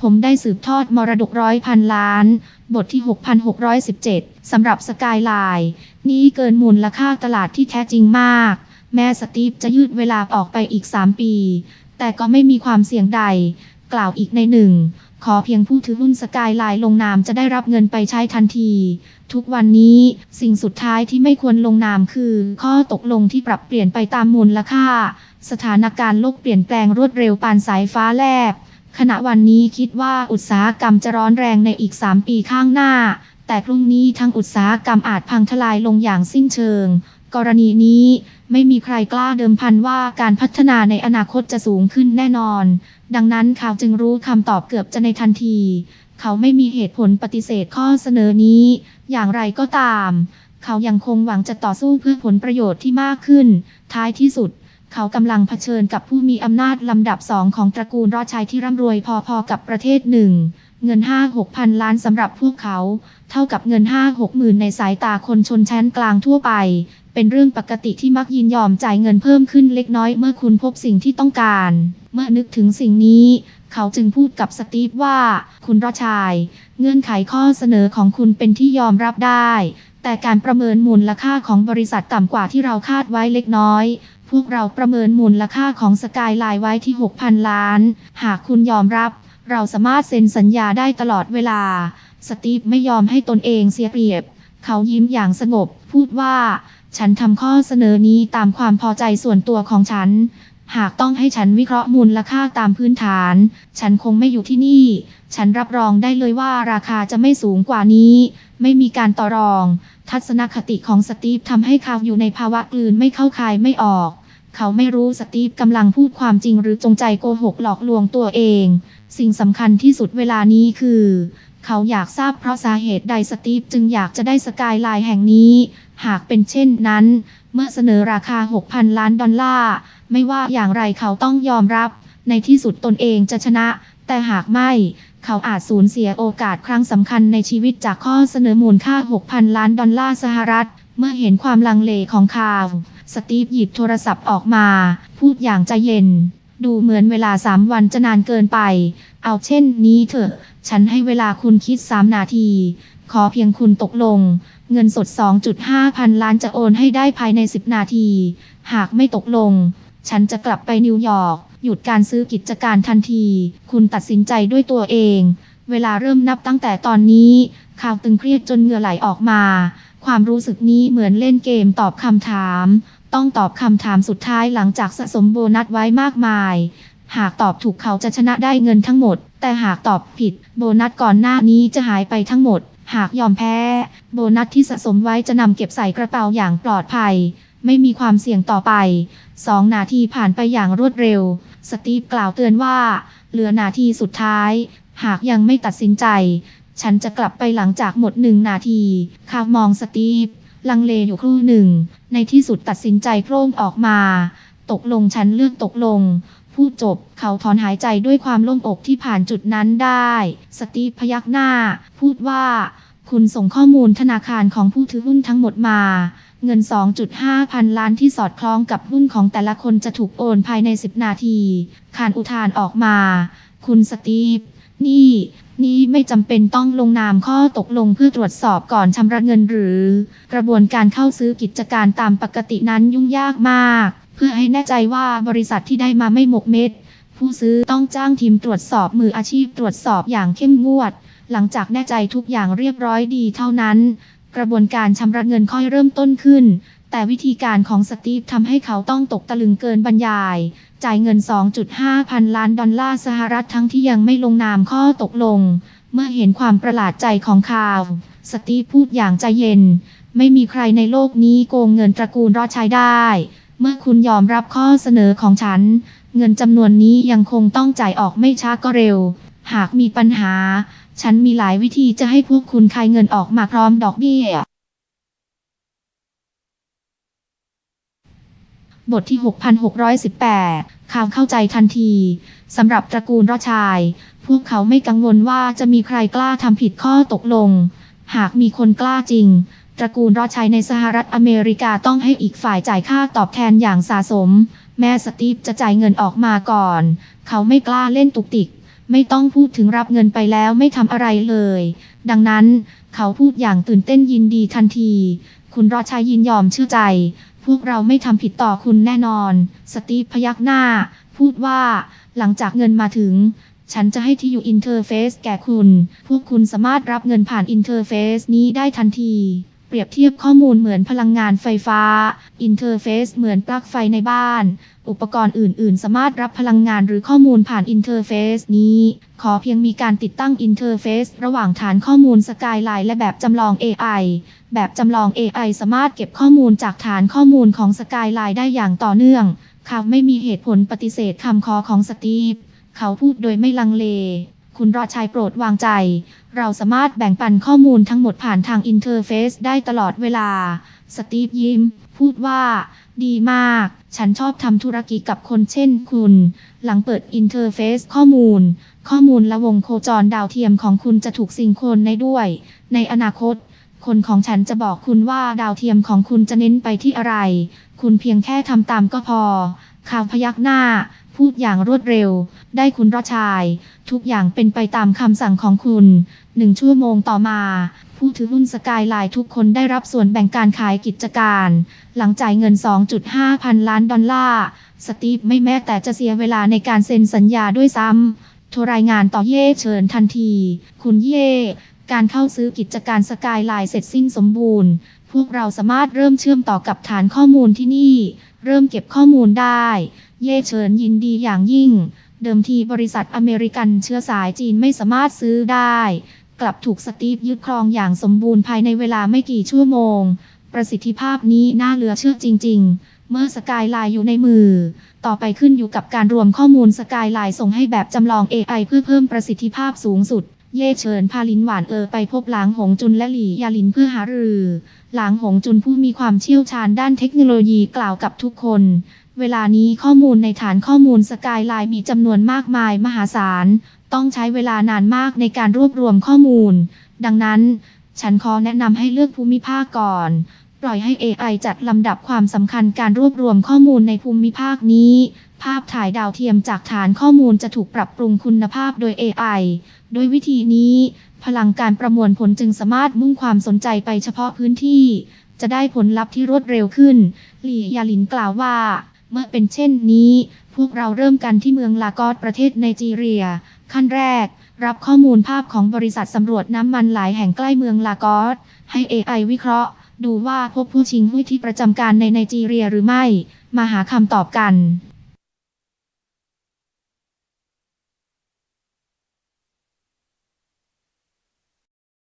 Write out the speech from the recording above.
ผมได้สืบทอดมรดกร้อยพันล้าน บทที่ 6,617 สำหรับสกายไลน์นี่เกินมูลค่าตลาดที่แท้จริงมาก แม้สตีฟจะยืดเวลาออกไปอีก 3 ปี แต่ก็ไม่มีความเสี่ยงใด กล่าวอีกในหนึ่ง ขอเพียงผู้ถือหุ้นสกายไลน์ลงนามจะได้รับเงินไปใช้ทันที ทุกวันนี้สิ่งสุดท้ายที่ไม่ควรลงนามคือ ข้อตกลงที่ปรับเปลี่ยนไปตามมูลค่า สถานการณ์โลกเปลี่ยนแปลงรวดเร็วปานสายฟ้าแลบ ขณะวันนี้คิดว่าอุตสาหกรรมจะร้อนแรงในอีก 3 ปีข้างหน้า แต่พรุ่งนี้ทั้งอุตสาหกรรมอาจพังทลายลงอย่างสิ้นเชิง กรณีนี้ไม่มีใครกล้าเดิมพันว่าการพัฒนาในอนาคตจะสูงขึ้นแน่นอน ดังนั้นเขาจึงรู้คำตอบเกือบจะในทันที เขาไม่มีเหตุผลปฏิเสธข้อเสนอนี้ อย่างไรก็ตาม เขายังคงหวังจะต่อสู้เพื่อผลประโยชน์ที่มากขึ้น ท้ายที่สุด เขากำลังเผชิญกับผู้มีอำนาจลำดับสองของตระกูลรอดชัยที่ร่ำรวยพอๆกับประเทศหนึ่ง เงิน 5-6พันล้านสำหรับพวกเขา เท่ากับเงิน 5-6หมื่นในสายตาคนชนชั้นกลางทั่วไป เป็นเรื่องปกติที่มักยินยอมจ่ายเงินเพิ่มขึ้นเล็กน้อยเมื่อคุณพบสิ่งที่ต้องการ เมื่อนึกถึงสิ่งนี้ เขาจึงพูดกับสตีฟว่า คุณรอดชัย เงื่อนไขข้อเสนอของคุณเป็นที่ยอมรับได้แต่การประเมินมูลค่าของบริษัทต่ำกว่าที่เราคาดไว้เล็กน้อย พวกเราประเมินมูลค่าของสกายไลน์ไว้ที่ 6,000 ล้าน หากคุณยอมรับ เราสามารถเซ็นสัญญาได้ตลอดเวลา สตีฟไม่ยอมให้ตนเองเสียเปรียบ เขายิ้มอย่างสงบ พูดว่า ฉันทำข้อเสนอนี้ตามความพอใจส่วนตัวของฉัน หากต้องให้ฉันวิเคราะห์มูลค่าตามพื้นฐาน ฉันคงไม่อยู่ที่นี่ ฉันรับรองได้เลยว่าราคาจะไม่สูงกว่านี้ ไม่มีการต่อรอง ทัศนคติของสตีฟทำให้เขาอยู่ในภาวะกลืนไม่เข้าคายไม่ออก เขาไม่รู้สตีฟกำลังพูดความจริงหรือจงใจโกหกหลอกลวงตัวเอง สิ่งสำคัญที่สุดเวลานี้คือ เขาอยากทราบเพราะสาเหตุใดสตีฟจึงอยากจะได้สกายไลน์แห่งนี้ หากเป็นเช่นนั้น เมื่อเสนอราคา 6,000 ล้านดอลลาร์ ไม่ว่าอย่างไรเขาต้องยอมรับ ในที่สุดตนเองจะชนะ แต่หากไม่ เขาอาจสูญเสียโอกาสครั้งสำคัญในชีวิตจากข้อเสนอมูลค่า 6,000 ล้านดอลลาร์สหรัฐ เมื่อเห็นความลังเลของคาว สตีฟหยิบโทรศัพท์ออกมา พูดอย่างใจเย็น ดูเหมือนเวลา3วันจะนานเกินไป เอาเช่นนี้เถอะ ฉันให้เวลาคุณคิด3นาที ขอเพียงคุณตกลง เงินสด 2.5 พันล้านจะโอนให้ได้ภายใน 10 นาที หากไม่ตกลง ฉันจะกลับไปนิวยอร์ก หยุดการซื้อกิจการทันที คุณตัดสินใจด้วยตัวเอง เวลาเริ่มนับตั้งแต่ตอนนี้ ข่าวตึงเครียดจนเหงื่อไหลออกมา ความรู้สึกนี้เหมือนเล่นเกมตอบคำถาม ต้องตอบคำถามสุดท้ายหลังจากสะสมโบนัสไว้มากมาย หากตอบถูกเขาจะชนะได้เงินทั้งหมด แต่หากตอบผิดโบนัสก่อนหน้านี้จะหายไปทั้งหมด หากยอมแพ้ โบนัสที่สะสมไว้จะนำเก็บใส่กระเป๋าอย่างปลอดภัย ไม่มีความเสี่ยงต่อไปสองนาทีผ่านไปอย่างรวดเร็ว สตีฟกล่าวเตือนว่า เหลือนาทีสุดท้าย หากยังไม่ตัดสินใจ ฉันจะกลับไปหลังจากหมดหนึ่งนาทีคาวมองสตีฟ ลังเลอยู่ครู่หนึ่ง ในที่สุดตัดสินใจโพร่งออกมา ตกลงฉันเลือกตกลง พูดจบเขาถอนหายใจด้วยความโล่งอกที่ผ่านจุดนั้นได้ สตีฟพยักหน้า พูดว่า คุณส่งข้อมูลธนาคารของผู้ถือหุ้นทั้งหมดมา เงิน 2.5 พันล้านที่สอดคล้องกับหุ้นของแต่ละคนจะถูกโอนภายใน 10 นาที คานอุทานออกมา คุณสตีฟ นี่ นี่ไม่จำเป็นต้องลงนามข้อตกลงเพื่อตรวจสอบก่อนชำระเงินหรือ กระบวนการเข้าซื้อกิจการตามปกตินั้นยุ่งยากมาก เพื่อให้แน่ใจว่าบริษัทที่ได้มาไม่หมกเม็ด ผู้ซื้อต้องจ้างทีมตรวจสอบมืออาชีพตรวจสอบอย่างเข้มงวด หลังจากแน่ใจทุกอย่างเรียบร้อยดีเท่านั้น กระบวนการชำระเงินค่อยเริ่มต้นขึ้น แต่วิธีการของสตีฟทำให้เขาต้องตกตะลึงเกินบรรยาย จ่ายเงิน 2.5 พันล้านดอลลาร์สหรัฐทั้งที่ยังไม่ลงนามข้อตกลง เมื่อเห็นความประหลาดใจของข่าว สตีฟพูดอย่างใจเย็น ไม่มีใครในโลกนี้โกงเงินตระกูลรอดใช้ได้ เมื่อคุณยอมรับข้อเสนอของฉัน เงินจำนวนนี้ยังคงต้องจ่ายออกไม่ช้าก็เร็ว หากมีปัญหา ฉันมีหลายวิธีจะให้พวกคุณคายเงินออกมาพร้อมดอกเบี้ย บทที่ 6,618 ข่าวเข้าใจทันทีสำหรับตระกูลรอชาย พวกเขาไม่กังวลว่าจะมีใครกล้าทำผิดข้อตกลง หากมีคนกล้าจริง ตระกูลรอชัยในสหรัฐอเมริกาต้องให้อีกฝ่ายจ่ายค่าตอบแทนอย่างสะสม แม่สตีฟจะจ่ายเงินออกมาก่อน เขาไม่กล้าเล่นตุกติก ไม่ต้องพูดถึงรับเงินไปแล้วไม่ทำอะไรเลย ดังนั้น เขาพูดอย่างตื่นเต้นยินดีทันที คุณรอชัยยินยอมเชื่อใจ พวกเราไม่ทำผิดต่อคุณแน่นอน สตีฟพยักหน้า พูดว่า หลังจากเงินมาถึง ฉันจะให้ที่อยู่อินเทอร์เฟซแก่คุณ พวกคุณสามารถรับเงินผ่านอินเทอร์เฟซนี้ได้ทันที เปรียบเทียบข้อมูลเหมือนพลังงานไฟฟ้า อินเทอร์เฟซเหมือนปลั๊กไฟในบ้าน อุปกรณ์อื่น ๆ สามารถรับพลังงานหรือข้อมูลผ่านอินเทอร์เฟซนี้ ขอเพียงมีการติดตั้งอินเทอร์เฟซระหว่างฐานข้อมูลสกายไลน์และแบบจำลอง AI แบบจำลอง AI สามารถเก็บข้อมูลจากฐานข้อมูลของสกายไลน์ได้อย่างต่อเนื่อง เขาไม่มีเหตุผลปฏิเสธคำขอของสตีฟ เขาพูดโดยไม่ลังเล คุณรอชัยโปรดวางใจ เราสามารถแบ่งปันข้อมูลทั้งหมดผ่านทางอินเทอร์เฟซได้ตลอดเวลา สตีฟยิ้ม พูดว่า ดีมาก ฉันชอบทำธุรกิจกับคนเช่นคุณ หลังเปิดอินเทอร์เฟซข้อมูล ข้อมูลและวงโคจรดาวเทียมของคุณจะถูกซิงโครนในด้วย ในอนาคตคนของฉันจะบอกคุณว่าดาวเทียมของคุณจะเน้นไปที่อะไร คุณเพียงแค่ทำตามก็พอ ข่าวพยักหน้า พูดอย่างรวดเร็ว ได้คุณรอชาย ทุกอย่างเป็นไปตามคำสั่งของคุณหนึ่งชั่วโมงต่อมา ผู้ถือหุ้นสกายไลน์ทุกคนได้รับส่วนแบ่งการขายกิจการ หลังจ่ายเงิน 2.5 พันล้านดอลลาร์ สตีฟไม่แม้แต่จะเสียเวลาในการเซ็นสัญญาด้วยซ้ำโทรรายงานต่อเย่เชิญทันที คุณเย่การเข้าซื้อกิจการสกายไลน์เสร็จสิ้นสมบูรณ์ พวกเราสามารถเริ่มเชื่อมต่อกับฐานข้อมูลที่นี่ เริ่มเก็บข้อมูลได้ เย่เฉินยินดีอย่างยิ่ง เดิมทีบริษัทอเมริกันเชื้อสายจีนไม่สามารถซื้อได้ กลับถูกสตีฟยึดครองอย่างสมบูรณ์ภายในเวลาไม่กี่ชั่วโมง ประสิทธิภาพนี้น่าเหลือเชื่อจริง ๆเมื่อสกายไลน์อยู่ในมือ ต่อไปขึ้นอยู่กับการรวมข้อมูลสกายไลน์ส่งให้แบบจำลอง AI เพื่อเพิ่มประสิทธิภาพสูงสุด เย่เฉินพาลินหวานเออไปพบหลางหงจุนและหลี่ยาลินเพื่อหารือ หลางหงจุนผู้มีความเชี่ยวชาญด้านเทคโนโลยีกล่าวกับทุกคน เวลานี้ข้อมูลในฐานข้อมูลสกายไลน์มีจำนวนมากมายมหาศาล ต้องใช้เวลานานมากในการรวบรวมข้อมูล ดังนั้น ฉันขอแนะนำให้เลือกภูมิภาคก่อน ปล่อยให้ AI จัดลำดับความสำคัญการรวบรวมข้อมูลในภูมิภาคนี้ ภาพถ่ายดาวเทียมจากฐานข้อมูลจะถูกปรับปรุงคุณภาพโดย AI โดยวิธีนี้ พลังการประมวลผลจึงสามารถมุ่งความสนใจไปเฉพาะพื้นที่ จะได้ผลลัพธ์ที่รวดเร็วขึ้นหลี่ยาลินกล่าวว่า เมื่อเป็นเช่นนี้ พวกเราเริ่มกันที่เมืองลากอสประเทศไนจีเรีย ขั้นแรก รับข้อมูลภาพของบริษัทสำรวจน้ำมันหลายแห่งใกล้เมืองลากอสให้ AI วิเคราะห์ ดูว่าพบผู้ชิงหุ้นที่ประจำการในไนจีเรียหรือไม่ มาหาคำตอบกัน